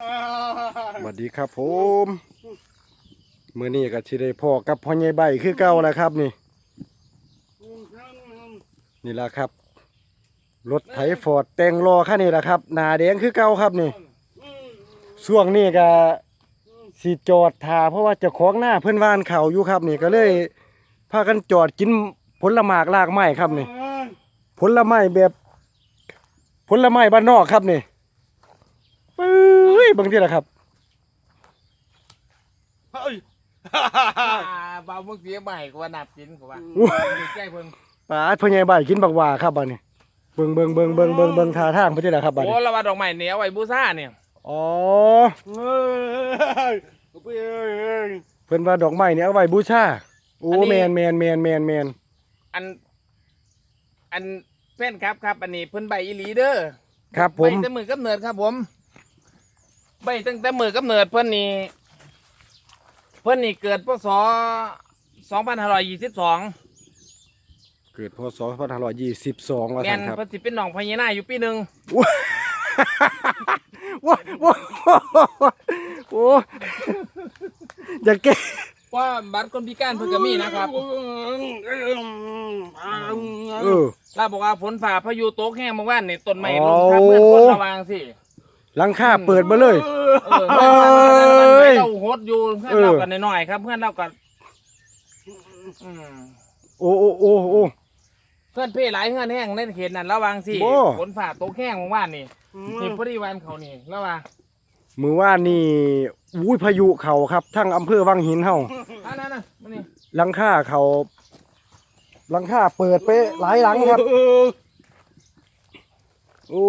สวัสดีครับผมมื้อนี้ก็สิได้พ่อกับพ่อใหญ่ใบคือเก่าแล้วครับนี่ นี่ล่ะครับ รถไถฟอร์ดแต่งรอคันนี้ล่ะครับหน้าแดงคือเก่าครับนี่ช่วงนี้ก็สิจอดท่าเพราะว่าเจ้าของหน้าเพิ่นวานเขาอยู่ครับนี่ก็เลยพากันจอดกินผลหมากลากไม้ครับนี่ ผลไม้แบบ ผลไม้บ้านนอกครับนี่ปื้ ยบางทีแหละครับเบาเมื่อกี้ใหม่กว่านับกินกว่าอู้ดีใจเพิ่นปาดพ่อใหญ่บ้านกินบักหว่าครับบัดนี้เบิ่งเบิ่งเบิ่งเบิ่งเบิ่งเบิ่งท่าทางบ่ใช่ละครับบัดโอ้นี้ระว่าดอกไม้เหนียวไว้บูซ่าเนี่ยอ๋อเพิ่นว่าดอกไม้เนี่เอาไว้บูชาโอ้แมนแมนแมนแมนแมนอัน อันแฟนครับครับ อันนี้เพิ่นใบอีหลีเด้อครับผมใบมตั้งแต่มือกำเนิดครับผม ใบตั้งแต่มือกำเนิดเพิ่นนี่เพิ่นนี่เกิดพศ2522เกิดพศ2522ว่าแม่ซั่นนครับเพิ่นสิเป็นน้องพญานาคอยู่ปีหนึงว้าว้าโอ้อย่าแก้ว่าบัตรคนพิการเพิ่นก็มีนะครับเออเราบอกว่าฝนฝ่าพายุตกแห้งเมื่อวานนี่ต้นไม้โอ้ลงทับเมื่อนคนระวังสิ หลังคาเปิดมาเลย เออเพื่อนเอ้ย เราโหดอยู่เพื่อนเรากันหน่อยๆครับ เพื่อนเรากันอืมโอ้โอ้โอ้โอ้ เพื่อนเพ่หลายเพื่อนแห้งในเขตนั้นระวังสิโอ้ ฝนฝ่าตกแห้งเมื่อวานนี่นี่พอดีวันเขานี่ระวังมือว่านนี่อุ้ยพายุเขาครับทั้งอำเภอวังหินเฮาอันนั้นนะมานี่หลังคาเขาหลังคาเปิดไปหลายหลังครับ โอ้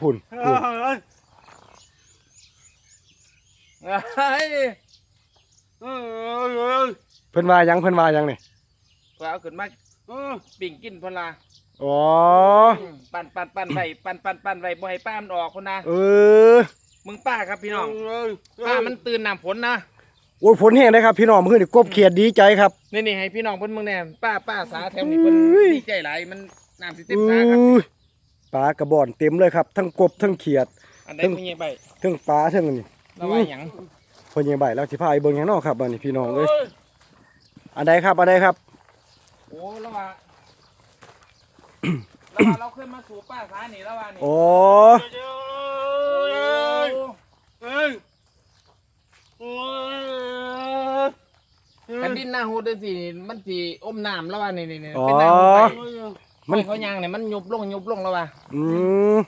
พุ่นพุ่น เฮ้ยเพิ่นว่าหยังเพิ่นว่าหยังนี่เอาขึ้นมาปิ่งกินพนลาอ๋อมปั่นปั่นปั่นไว้ปั่นปั่นปั่นไว้บ่ให้ป้ามันออกคนนะเออมึงป้าครับพี่น้องป้ามันตื่นน้ำฝนนะโอ้ยฝนแห้งเลยครับ พี่น้องเมื่อคืนนี่กบเขียดดีใจครับ นี่นี่ให้พี่น้องเพิ่นมึงแน่ป้าป้าสาแถวนี้เพิ่นเอ้ยดีใจหลายมันน้ำสิเต็อืมสาครับอปลากระบอกเต็มเลยครับ ทั้งกบทั้งเขียด อันใดมึงยังไปทั้งปลาทั้งนี่ ระวังหยังเพิ่นยังใบแล้วสิพาไปเบิ่งหยังเนาะครับบัดนี้พี่น้องเอ้ยอันใดครับอันใดครับ โอ้ระวังระวังเราเคยมาสู่ป้าสานี่ระวังนี่โอ้แผ่นดินหน้าโหดจังซี่มันสิอมน้ำระวังนี่นี่นี่อ๋อเป็นน้ำไปมัมันนเขายางเนี่ยมันยุบลงยุบลงแล้วว่ะอืม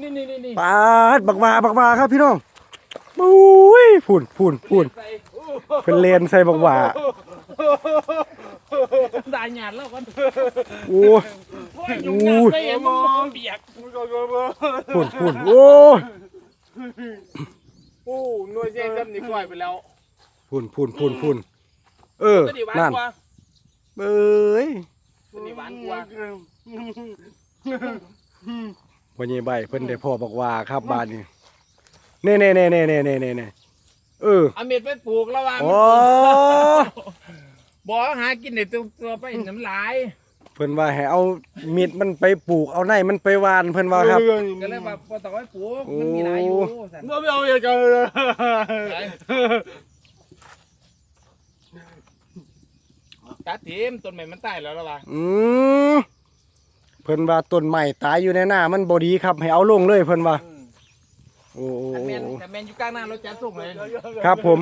นี่นี่นี่นี่ปาดบักวาบักวาครับพี่น้องปุ้ยพุ่นพุ่นพุ่นใส่เป็นเลนใส่บักวาได้หยาดแล้วกันโอ้โอ้ยยุ่งยากเลยมองเปียกพุ่นพุ่นโอ้โอ้หน่วยเจ๊จำนี่กล้วยไปแล้วพุ่นพุ่นพุ่นพุ่นเออตัวนี้หวานนั่นกว่าเอ้ยตัวนี้หวานกว่า วันนี้ใบเพิ่นได้พ่อบอกว่าครับบ้านนี้เน่เน่เน่เน่เน่เน่เน่เน่เออเอาเม็ดไปปลูกแล้วว่าโอ้บ่หากินในตัวตัวไปน้ำลาย เพิ่นว่าให้เอามีดมันไปปลูกเอาในมันไปหวานเพิ่นว่าครับก็เลยว่าบ่ต้องไปปลูกมันมีหลายอยู่สั่นไม่เอาอย่างกันเลยตัดทิมต้นไม้มันตายแล้วแล้วว่าอืมเพิ่นว่าต้นไม้ตายอยู่ในหน้ามันบ่ดีครับ ให้เอาลงเลยเพิ่นว่าอืมโอ้โอ้แต่แมนโอ้แต่แมนอยู่กลางหน้ารถจัดส่งเลยครับผม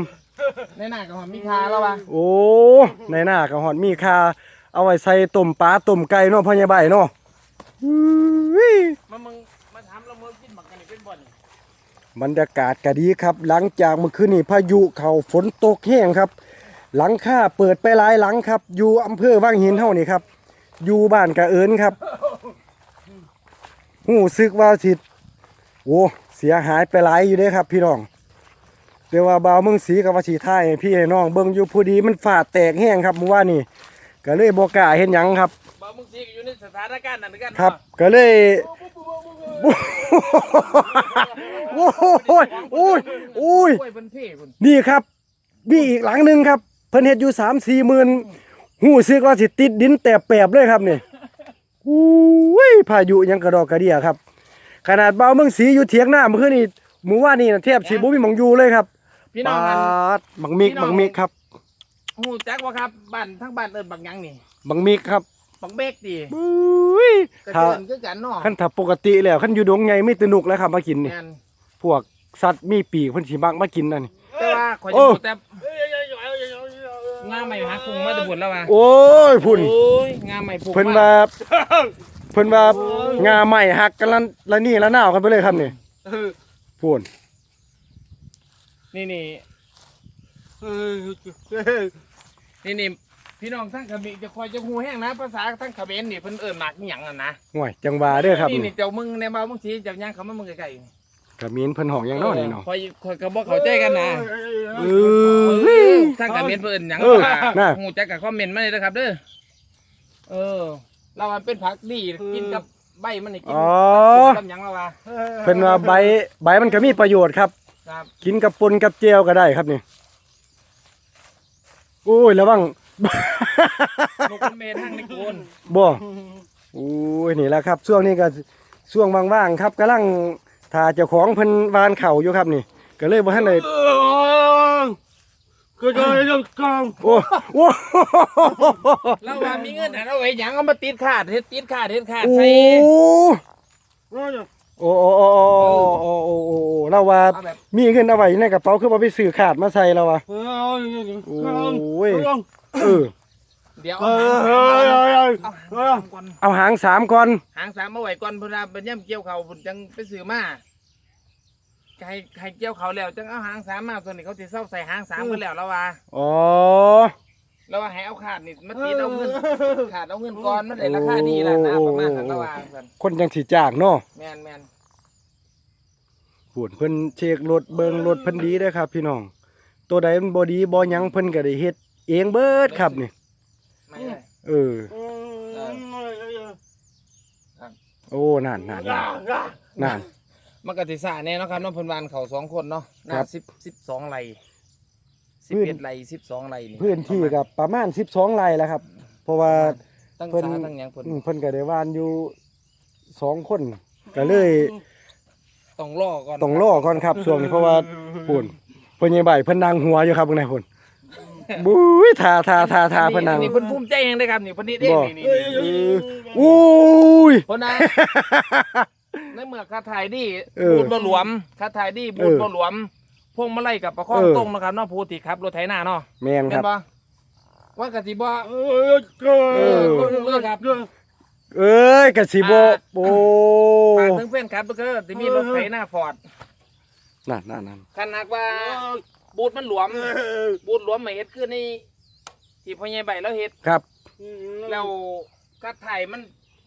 ในหน้าก็หอมมีคาแล้วว่าโอ้ในหน้าก็ฮอดมีค่าเอาไว้ใส่ต้มปลาต้มไก่เนาะพ่อใหญ่ใบเนาะอุ้ยมามึงมาถามเรามึงกินหมักกันนี่เป็นบ่นี่บรรยากาศก็ดีครับ หลังจากเมื่อคืนนี้พายุเข้าฝนตกแห้งครับ หลังคาเปิดไปหลายหลังครับ อยู่อำเภอวังหินเฮานี่ครับ อยู่บ้านกะเอินครับหูซึกว่าสิโอ้เสียหายไปหลายอยู่เด้ครับ พี่น้องแต่ว่าบ่าวเมืองศรีกับว่าสิท่ายให้พี่ให้น้องเบิ่งอยู่พอดีมันฝาดแตกแห้งครับเมื่อวานนี้ก็เลยบ่กล้าเฮ็ดหยังครับบ่มึงสิก็อยู่ในสถานการณ์นั้นกันครับ ก็เลยโอ้โหโอ้ยโอ้ยกล้วยเพิ่นเพ่เพิ่นนี่ครับมีอีกหลังหนึ่งครับ เพิ่นเฮ็ดอยู่สามสี่หมื่น หูซึกว่าสิติดดินแต่แปบเลยครับนี่อุ้ยพายุยังกระดอกกระเดียครับ ขนาดเบาเมืองสีอยู่เถียงหน้าเมื่อคืนนี้หมู่ว่านี่นะแทบสิบ่มีหมองอยู่เลยครับพี่น้องมัน ปาดบังมิกพี่น้อง บังมิกครับหูจักว่าครับบ้านทั้งบ้านเอิ้นบักหยังนี่บังมิกครับบักเบกติบุ้ยกระถ้าเจินคือกันเนาะคันถ้าปกติแล้วคันอยู่ดงใหญ่ไม่ตนุกแล้วครับมากินนี่แม่นพวกสัตว์มีปีกเพิ่นสิมักมากินนั่นนี่ แต่ว่าข่อยโอ้จะพูดแต่ งาใหม่หาคุงมาแตะบุญแล้วว่าโอ้ยพุ่น โอ้ยงาใหม่พุงเพิ่นว่าเพิ่นว่างาใหม่หักกันละละนี่ละนาวกันไปเลยครับนี่พุ่นนี่นี่นี่นี่พี่น้องทั้งเขมิจะคอยจะหูแห้งนะ ภาษาทั้งเขมรนี่เพิ่นเอิ้นหมากอีหยังอะนะห่วยจังหวาเด้อครับนี่นี่นี่เจ้ามึงในบ้านมึงสิเจ้าย่างเขามามึงไกลๆ กระมีนเพิ่นห้องหยังเนาะนี่เนาะ คอยคอยก็บ่เข้าใจกันนะเออ ทางการเมนเพิ่นหยังเออน่ะ ฮู้จักกับคอมเมนต์มาเลยนะครับเด้อเออ เรามันเป็นผักดีกินกับใบมันนี่กินอ๋อ กับหยังแล้ววะเพิ่นว่าใบใบมันก็มีประโยชน์ครับ ครับกินกับปนกับเจียวก็ได้ครับนี่ โอ้ยระวัง นกมันเมนทางในโกนบ่โอ้ยนี่แหละครับ ช่วงนี้ก็ช่วงว่างๆครับกำลัง ถ้าเจ้าของเพิ่นวานเข่าอยู่ครับนี่ ก็เลยบ่ทันได้โอ้โอ้เราว่ามีเงินหาเอาไว้หยังเอามาติดขาดเฮ็ดติดขาดเฮ็ดขาดใส่โอ้โอ้โอ้โอ้โอ้โอ้เราว่ามีเงินเอาไว้ในกระเป๋าคือบ่ไปซื้อขาดมาใส่เราว่ะโอ้ยเออ ดี๋ยวเอาหางก่อนเอาหางสามก่อนหางสามมาไว้ก่อนเพิ่นว่าเป็นย่ํเกี่ยวเขาเพิ่นจังไปซื้อมาให้ให้เกี่ยวเขาแล้วจังเอาหางสามมาส่วนนี้เขาสิเซาใส่หางสามเพิ่นแล้วแล้วว่าอ๋อแล้วว่าให้เอาขาดนี่มาตีเอาเงินขาดเอาเงินก่อนมันได้ราคาดีแล้วนะประมาณนั้นระหว่างกันคนจังสิจ้างเนาะแมนแมนพูดเพิ่นเช็ครถเบิ่งรถเพิ่นดีเด้อครับ พี่น้องตัวใดมันบ่ดีบ่หยังเพิ่นก็ได้เฮ็ดเองเบิดครับนี่ ไม่เลยเออ โอ้นั่นนั่นนั่นนั่น มันกติสาแน่เนาะครับน้องเพันวานเขาสองคนเนาะหครัน้าบสิบสิบสองไร่สิบพื้นเอ็ดไร่สิบสองไร่นี่พื้นที่ก็ประมาณ12ไร่แล้วครับ เพราะว่า ตั้งเพิ่น สาตั้งหยังเพิ่นอืมเพิ่นก็ได้ว่านอยู่สองคนก็เลยต้องรอก่อนต้องรอก่อนครับช่วงนี้เพราะว่าปุ่นเพิ่นใหญ่ใบเพิ่นนั่งหัวอยู่ครับเบิ่งไหนพุ่น บุ้ยทาทาทาทาเพิ่นนั่งนี่เพิ่นภูมิใจเองเลยครับนี่เพิ่นนี่เองบ่นี่นี่เอนี่ออุ้ย เพิ่นนะ ในเมื่อคาถ่ายดีเออบูดบ่หลวมคาถ่ายดีบูดเออบ่หลวม พวงมาลัยกับประคองเออ ตรงนะครับเนาะผู้ที่ขับรถไถนาเนาะแม่นเห็ครับนปะว่ากะสิบ่เออเลิกครับ เอ้ยกะสิบ่โอ้ฝากถึงเพื่อนครับเพื่อนที่มีรถไถนาฟอร์ดนั่นนั่นนั่นขนาดว่า บูดมันหลวม บูดหลวมไม่เฮ็ดคือนี่ที่พ่อใหญ่ใบแล้วเฮ็ดครับ แล้วคัดถ่ายมัน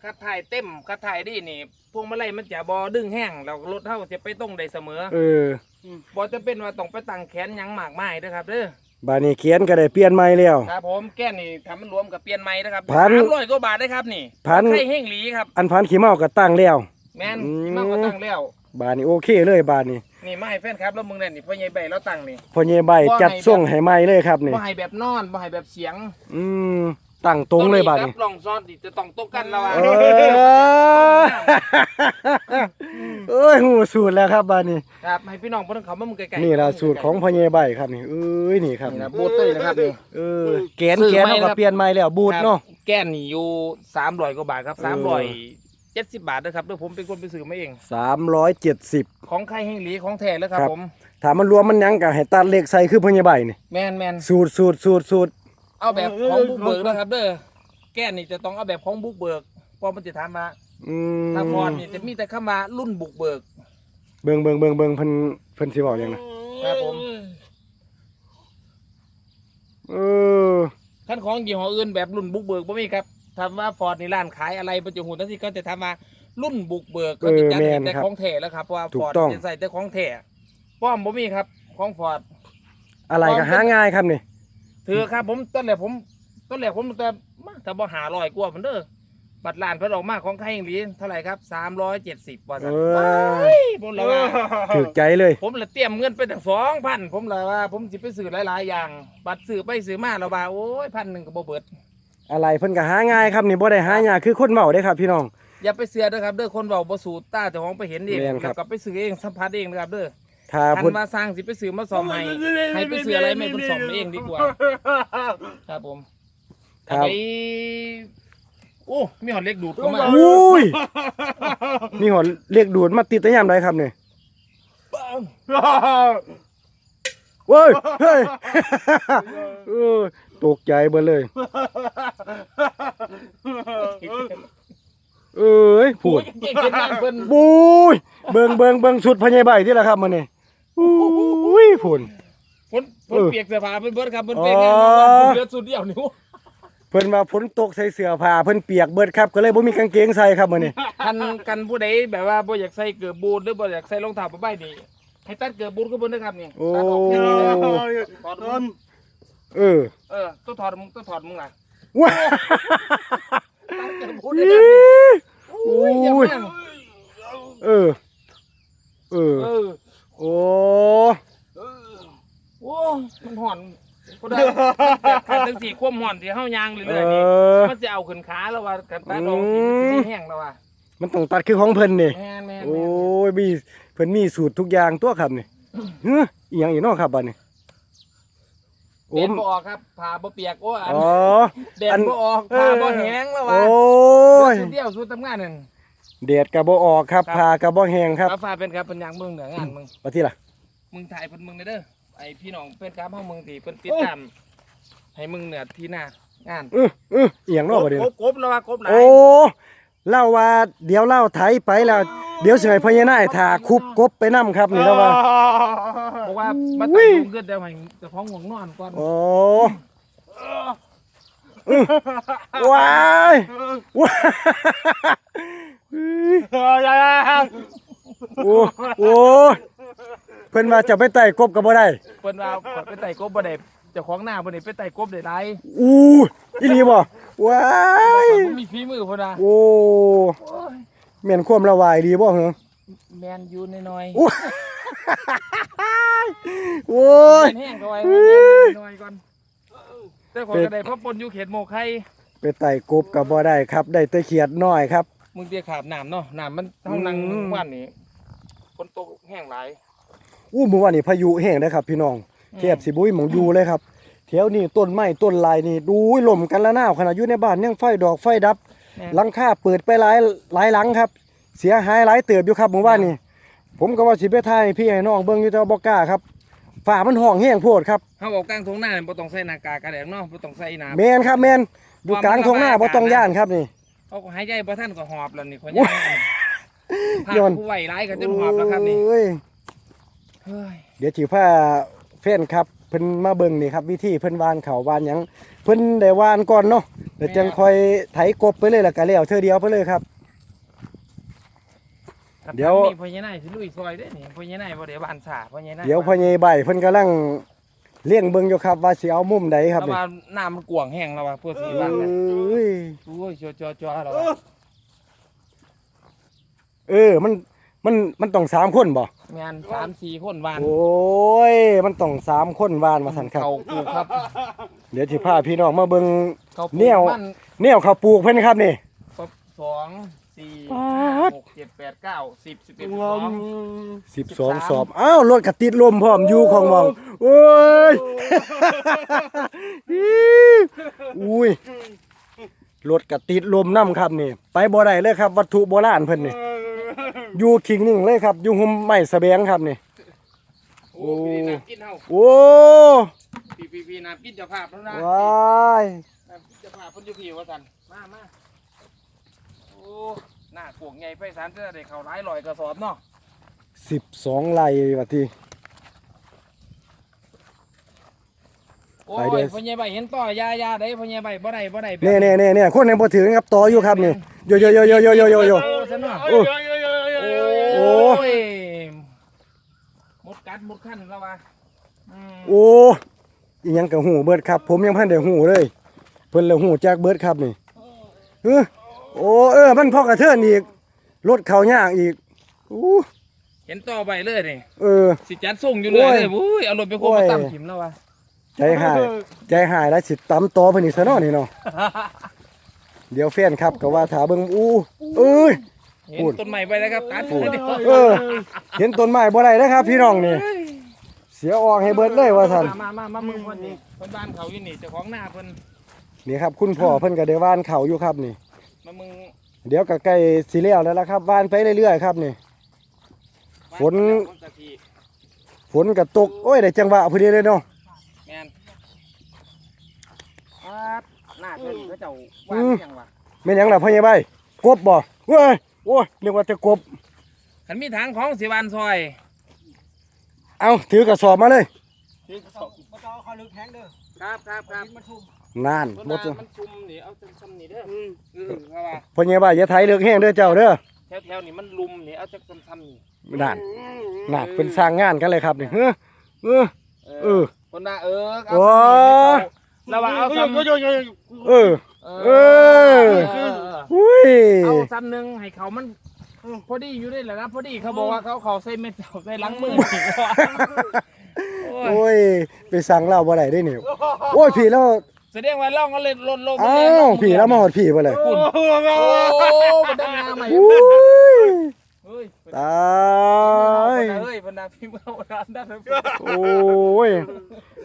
คัดถ่ายเต็มคัดถ่ายดีนี่พวงมาลัยมันจะบ่ดึงแห้งแล้วรถเฮาจะไปตรงได้เสมอ เออบ่จะเป็นว่าต้องไปตั้งแขนหยังมากมายเด้อครับเด้อบาดนี้เขียนก็ได้เปลี่ยนใหม่แล้วครับผมแก้นนี่ทำมันรวมกับเปลี่ยนใหม่นะครับพัน300กว่าบาทได้ครับนี่พันไข่เฮงหลีครับ อันพันขี้เมาก็ตั้งแล้วแม่นอืมที่มาก็ตั้งแล้วบาดนี้โอเคเลยบาดนี้ นี่มาให้แฟนครับแล้วมึงเนี่ยนี่พ่อใหญ่ใบแล้วตั้งนี่พ่อใหญ่ใบจัดส่งให้ใหม่เลยครับนี่ บ่ให้แบบนอนบ่ให้แบบเสียงอืมตั้งตรงเลยบาดนี้กับลองซ้อนดิจะต้องตกกันแล้วอะเออเอ้ยหูสูตรแล้วครับบาดนี้ ครับให้พี่น้องเพิ่นเขามามึงไกลๆนี่ล่ะสูตรของพ่อใหญ่ใบครับนี่เอ้ยนี่ครับนี่นะบูทตัวนี้นะครับนี่ เออแกนแกนเขาก็เปลี่ยนใหม่แล้วบูทเนาะ ครับแก้นนี่อยู่300กว่าบาทครับเออ 370บาทนะครับเด้อผมเป็นคนไปซื้อมาเอง สามร้อยเจ็ดสิบ ของไข่เฮงหลีของแท้เลยครับครับ ผม ถามมันรวมมันหยังกับให้ตัดเหล็กใส่คือพ่อใหญ่ใบนี่แม่นแม่นสูตรสูตรสูตรสูตรเอาแบบของบุกเบิกนะครับ เด้อแก้นนี่จะต้องเอาแบบของบุกเบิกเพราะมันจะถามว่าอืมทางฟอนนี่จะมีแต่คำว่ารุ่นบุกเบิก เบิ่งเบิ่งเบิ่งเบิ่งเพิ่นเพิ่นสิบอกหยังนะครับผม เออ ขั้นของยี่ห้ออื่นแบบรุ่นบุกเบิกบ่มีครับ ถามว่าฟอร์ดนี่ร้านขายอะไรปัจจุบันที่เขาจะทำมารุ่นบุกเบิกเขาจะจัดให้แต่ของแท้แล้วครับเพราะว่าฟอร์ดจะใส่แต่ของแท้ป้อมบ่มีครับของฟอร์ด อะไรก็หาง่ายครับนี่ ถือครับผมตอนแรกผมตอนแรกผมแต่มาแต่บ่หาร้อยกว่ามันเด้อบัตรลานเพิ่นออกมาของไทยอังกฤษเท่าไหร่ครับ370ว่าเอซั่นอผมเลยว่าถูกใจเลย ผมเลยเตรียมเงินไปตั้ง2,000ผมเลยว่า ผมสิไปซื้อหลายๆอย่าง บัตรซื้อไปซื้อมาแล้วว่าโอ้ยพันหนึงก็บ่เบิด อะไรเพิ่นก็หาง่ายครับนี่บ่ได้หายากคือคนเมาเด้ครับ พี่น้อง อย่าไปเสือเด้อครับเด้อคนเว้าบ่สู่ตาเจ้าของไปเห็นเองแม่นครับแล้วก็ไปซื้อเองสัมผัสเองนะครับเด้อถ้าคัเพิ่นนว่าสร้างสิไปซื้อมาซ่อมให้ให้ไปซื้ออะไรไม่เพิ่นซ่อมเองดีกว่าครับผมครับไปโอ้มีหอดเล็กดูดเข้ามาอุ้ยมีหอนเรียกดูดมาติดแตะยามใดครับนี่เว้ยเฮ้ย เออตกใจเบิดเลย เอ้ยพูดเก่งเก่งงานเพิ่นบุยเบิงเบิงเบิงสุดพญายใบที่ละครับมันนี่อุ้ยพุ่นเพิ่นเพิ่นเออเปียกเสื้อผ้าเพิ่นเบิดครับเพิ่นเปียกงานอ๋อทั้งวันเพิ่นเหลือสุดเดียวนิ้วเพิ่นว่าฝนตกใส่เสื้อผ้าเพิ่นเปียกเบิดครับ ก็เลยบ่มีกางเกงใส่ครับมื้อนี้คันกันผู้ใดแบบว่าบ่อยากใส่เกือบบูทหรือบ่อยากใส่รองเท้าผ้าใบนี่ให้ตัดเกือบบูทก็เพิ่นนะครับนี่โอ้ตัดออกแค่นี้เลยถอดมึงเออเออต้องถอดมึงต้องถอดมึงล่ะ ว้าตัดเกือบบูทได้ครับนี่อุ้ยอย่าอุ้ยแม่งเออ เออ เออโอ้เออโอ้มันห่อนก็ได้คันจังสี่ความห่อนที่เฮายางเรื่อยๆนี่มันจะเอาขึ้นขาแล้วว่ากันตัดออกสิอืมสิแห้งแล้วว่ามันต้องตัดคือของเพิ่นนี่แม่นแม่นโอ้ยมีเพิ่นมีสูตรทุกอย่างตัวครับนี่เฮ้ออีหยังอีกนาะครับบัดนี้ โอ้เด็ดบ่ออกครับผ่าบ่เปียกโอ้อันอ๋อ เด็ดอัน บ่ออกผ่าบ่แห้งแล้วว่าโอ้ยสุดเดียวสุดทำงานนั่น เดดก็บ่ออกครับครับ พาก็บ่แห้งครับฟ้าฟ้าเป็นครับเป็นอย่างมึงเหนืองานมึงว่าที่ล่ะ มึงถ่ายเพิ่นมึงเด้อไอพี่น้องเป็นครับเฮามึงที่เพิ่นติดตามให้มึงเหนือที่หน้างานเออเอออีหยังเนาะบัดนี้กบกบแล้วว่ากบหลายโอ้เล่าว่าเดี๋ยวเล่าไถไปแล้ว เดี๋ยวสิให้พญานาคถ่าคุบกบไปนํครับนี่แล้วว่าบอกว่ามาอุ้ตั้งยวงขึ้นเดี๋ยวให้เจ้าของง่วงนอนก่อนโอ้อื้อว้ายว้ายโอ้โอ้เพิ่นว่าจะไปไต่กบก็บ่ได้เพิ่นว่าไปไต่กบบ่ได้เจ้าของหน้าบ่ได้ไปไต่กบได้หลายอู้อีหลีบ่ว้ายมันมีฝีมือเพิ่นว่าโอ้โอ้ย แม่นความละวายดีบ่เหรอแมนอยู่น้อยๆโอ้โอ้ยเป็นแห้งก็ไว้มันแม่นน้อยๆก่อนแต่ขอยก็ได้เพราะปนอยู่เขตโมกไข่ไปไต่กบก็บ่ได้ครับ ได้แต่เขียดน้อยครับ มึงเตียขาบน้ำเนาะน้ำมันเท่านังอืม วันนี้ฝนตกแห้งหลายอู้เมื่อวานนี้พายุแห้งนะครับ พี่น้องอืมเทียบสิบุ้ยหมองอยู่เลยครับแถวนี้ต้นไม้ต้นลายนี่ดูยล่มกันละนาวขนาดอยู่ในบ้านยังไฟดอกไฟดับแม่น หลังคาเปิดไปหลายหลายหลังครับ เสียหายหลายเติบอยู่ครับเมื่อวานนี้ผมก็ว่าสิไปถ่ายให้พี่ให้น้องเบิ่งอยู่แต่ว่าบ่กล้าครับฝ่ามันห้องแห้งโพดครับเฮาเอากลางทงหน้าเนี่ยบ่ต้องใส่หน้ากากกันแดดเนาะบ่ต้องใส่หน้าแมนครับแมนอยู่กลางทงหน้าบ่ต้องย่านครับนี่เอาหายใจบ่ทันก็หอบแล้วนี่ขอยโอ้ย่ายงพาย้อนผู้ไหวร้ายกันจนหอบแล้วครับนี่โอ้ยเฮ้ยเดี๋ยวสิพาแฟนครับ เพิ่นมาเบิ่งนี่ครับวิธีเพิ่นวานเขาวานหยังเพิ่นได้วานก่อนเนาะเดี๋ยวจังค่อยไถกบไปเลยแล้วก็แล้วเทื่อเดียวไปเลยครับเดี๋ยว มีพ่อใหญ่นายสิลุยซอยเด้นี่พ่อใหญ่นายบ่ได้บ้านสาพ่อใหญ่นายเดี๋ยวพ่อใหญ่ใบเพิ่นกำลังเลี้ยงเบิ่งอยู่ครับว่าสิเอามุมใดครับแล้วนี่ว่าน้ำมันกวางแห้งแล้วว่าเพื่อสิเอบ้านกัน้ยโอ้ยจอๆๆแล้วว่าเออมัน มันมันต้องสามคนบ่แม่น3 4คนบ้านโอ้ยมันต้องสามคนวานมาสั่นครับ เขาปลูกครับเดี๋ยวสิพาพี่น้องมาเบิ่ง เขาปลูกแนวมันแนวเขาวปลูกเพิ่นครับนี่ ครบสองสี่ป๊าห้าด หกเจ็ดแปดเก้าสิบสิบเอ็ดสองสิบสองสอบอ้าวรถกระติดลมพร้อมอยู่ของมองโอ้ย อุ้ยรถกระติดลมน้ำครับนี่ ไปบ่ได้เลยครับ วัตถุโบราณเพิ่นนี่อ ยู่คิงนิ่งเลยครับ อยู่หุมไม้สะแบงครับนี่ โอ้พี่น้ำกินเฮาโอ้พี่พี่พี่น้ำกินเจ้าภาพแล้วนะว้ายน้ำกินเจ้าภาพเพิ่นอยู่พี่ว่าซั่นมามาโอ้หน้ากวงใหญ่ไปสารเสื้อได้เข้าหลายร้อยกระสอบเนาะสิบสองไร่ว่าที โอ้ไปเด้ยอ พ่อใหญ่ใบเห็นต่อยายาได้พ่อใหญ่ใบบ่ได้บ่ได้แบบ เน่เน่เน่เน่คนยังบ่ถึงครับต่ออยู่ครับนี่โยโยโยโยโยโยโยโยโอ้ซะเนาะโอ้โอ้โอ้ ยหมดกัดหมดขั้นแล้ววะอืมโอ้อีหยังกับหูเบิดครับ ผมยังพันได้หูเลย เพิ่นเลยหูจากเบิดครับนี่เออโอ้เออ มันพอกระเทือนอีกรถเขาย่างอีกอู้เห็นต่อไปเลยนี่เออ สิจัดส่งอยู่เลยเลยอุ้ยเอารถไปโคโอ้มาตั้มถิมแล้ววะใจหาย ใจหายแล้วสิตำต่อเพิ่นอีกซะเนาะนี่เนาะเดี๋ยวแฟนครับก็ว่าถาเบิ่งอู้เอ้ย เห็นพูด ต้นใหม่ไปแล้วครับตัดพูดเดี๋ยวเออ เห็นต้นไม้บ่ได้นะครับ พี่น้องนี่ เสียออกให้เบิดเลยว่าซั่นมามามามึงคนนี้คนบ้านเขาอยู่นี่เจ้าของหน้าเพิ่นนี่ครับ คุณพ่อเพิ่นก็ได้ว่านเขาอยู่ครับนี่ มามึงเดี๋ยวก็ใกล้สิแล้วแล้วล่ะครับว่านไปเรื่อยๆครับนี่ ฝน ฝนกะทิฝนก็ตกโอ้ยได้จังหวะพอดีเลยเนาะ แม่นอาดหน้าเพิ่นเขาเจ้าว่าอืมหยังวะ แม่นหยังล่ะพ่อใหญ่ใบกบบ่เว้ยโอ้ยนึกว่าจะกบคันมีทางของสิบานซอย เอาถือกระสอบมาเลยถือกระสอบมาต่อเขาลึกแห้งเด้อครับครับครับมันชุ่มนานเพิ่นหมว่าดจังมันซุ่มนี่เอาจังๆนี่เด้ออเออเพราะว่าพ่อใหญ่ใบอย่าไถเลือกแห้งเด้อเจ้าเด้อแถวๆนี่มันลุมนี่เอาจังซ้ำๆนี่นานนานเป็นสร้างงานกันเลยครับนี่เฮ้อเออเออคนน่ะเออเอาโอ้ซ้ำนี่แล้วว่าเอาซ้ำเออ เออ เออ อุ้ย เอาซ้ำหนึ่งให้เขามันพอดีอยู่ได้แหละนะพอดีเขาบอกว่าเขาเขาใส่เม็ดเขาใส่หลังมือโอ้ย ไปสั่งเหล้าบ่ได้ได้นี่โอ้ยพี่แล้วแสดงว่าล่องก็เลยลดลงอ้าวพี่แล้วมาหดพี่บ่เลยคุณโอ้มันได้งามใหม่อุ้ยเฮ้ยตายเฮ้ยบรรดาพี่เมาด้านด้านโอ้ย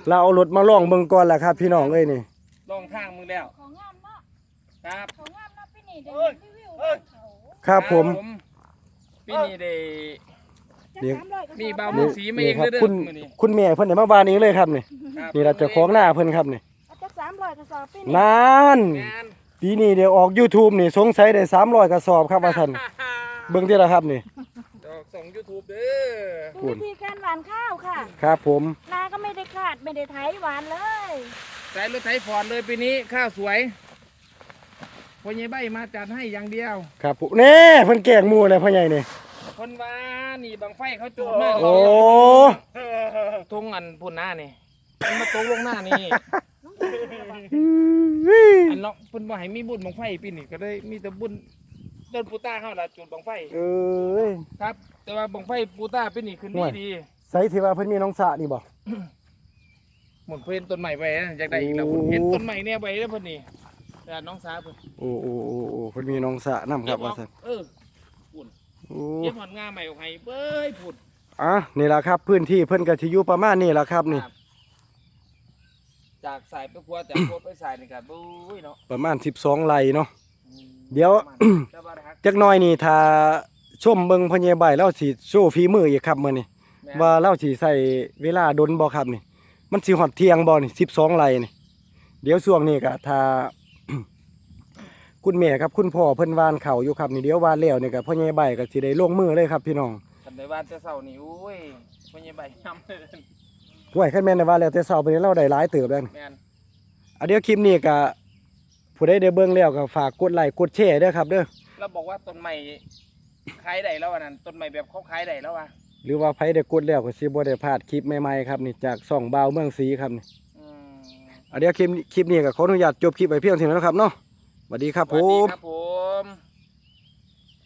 เราเอารถมาล่องเบิ่งก่อนล่ะครับ พี่น้องเอ้ยนี่ล่องข้างมึงแล้ว ครับของงามเนาะพี่นี่เดี๋ยวรีวิวบ้านเขาครับผม พี่นี่ได้จะนี่สามร้อยกระสอบมีเบาเนาะสีมาเองครับเด้อคุณมื้อนี้คุณแม่เพิ่นได้มาบ้านนี้เลยครับนี่ครับนี่เราเจะของหน้าเพิ่นครับนี่เอาจะสามร้อยกระสอบพี่นี่นานงานปีนี้เดี๋ยวออก YouTube นี่สงสัยได้300กระสอบครับว่าท่านเบิ่งที่ละครับนี่ ดอกส่ง YouTube เด้อดูวิธีการหวานข้าวค่ะ ครับผม นาก็ไม่ได้ขาดไม่ได้ไถหวานเลย ใส่รถไถฟอร์ดเลยปีนี้ข้าวสวย พ่อใหญ่ใบมาจัดให้อย่างเดียวครับผมแน่เพิ่นแกล้งหมู่เลยพ่อใหญ่นี่ คนว่านี่บังไฟเขาโจมมากโอ้ ทุ่งอันพุ่นหน้านี่มันมาตกลงหน้านี่อันเนาะเพิ่นบ่ให้มีบุญบังไฟปีนี้ก็เลยมีแต่บุญต้นปูต้าเฮาล่ะจุดบังไฟเอ้ยครับ แต่ว่าบังไฟปูต้าปีนี้ขึ้นห่ดีวยดีใส่ที่ว่าเพิ่นมีน้องสระนี่บ่หมดเพิ่นต้นใหม่ไปนะอยากได้อีกแล้วโอ้เห็นต้นใหม่เนี่ยไปแล้วเพิ่นนี่ แต่น้องสาวเพิ่นโอ้โอ้โอ้โอ้เพิ่นมีน้องสระนํครับว่าซั่นเออโอ้เก็บหอนงาใหม่ออกให้เบ้ยผุดอะนี่ล่ะครับ พื้นที่เพิ่นก็สิอยู่ประมาณนี้ล่ะครับนี่ครับจากสายไปครัวจากครัวไปสายนี่ก็บุ้ยเนาะประมาณ 12ไร่เนาะอืมเดี๋ยวประมาณนั้นแต่ว่าฮักจักหน่อยนี่ถ้าชมเบิ่งพ่อใหญ่ใบแล้วสิโชว์ฝีมืออีกครับมื้อนี้แม่นว่าเราสิใส่เวลาดนบ่ครับนี่ มันสิฮอดเที่ยงบ่นี่12ไร่นี่ เดี๋ยวช่วงนี้ก็ถ้า คุณแม่ครับคุณพ่อเพิ่นวานเขาวอยู่ครับนี่เดี๋ยววานแล้วนี่ก็พ่อใหญ่ใบก็สิได้ลงมือเลยครับพี่น้องคันได้ว่าจะเศร้านี่อุ้ยพ่อใหญ่ใบย้ำเลยห้วยคันแม่นได้ว่าแล้วแต่เช้าไปนี้เราได้หลายเติบแล้วนี่แม่นอะเดี๋ยวคลิปนี้ก็ผู้ใดได้เบิ่งแล้วก็ฝากกดไลค์กดแชร์เด้อครับเด้อเราบอกว่าต้นใหม่ขายได้แล้วอันนั้นต้นใหม่แบบเขาขายได้แล้วอะหรือว่าไผได้กดแล้วก็สิบ่ได้พลาดคลิปใหม่ๆครับนี่จากช่องบ่าวเมืองศรีครับนี่อืมอะเดี๋ยวคลิปคลิปนี้ก็ขออนุญาตจบคลิปไปเพียงเท่านี้นะครับเนาะส วัสดีครับครับผม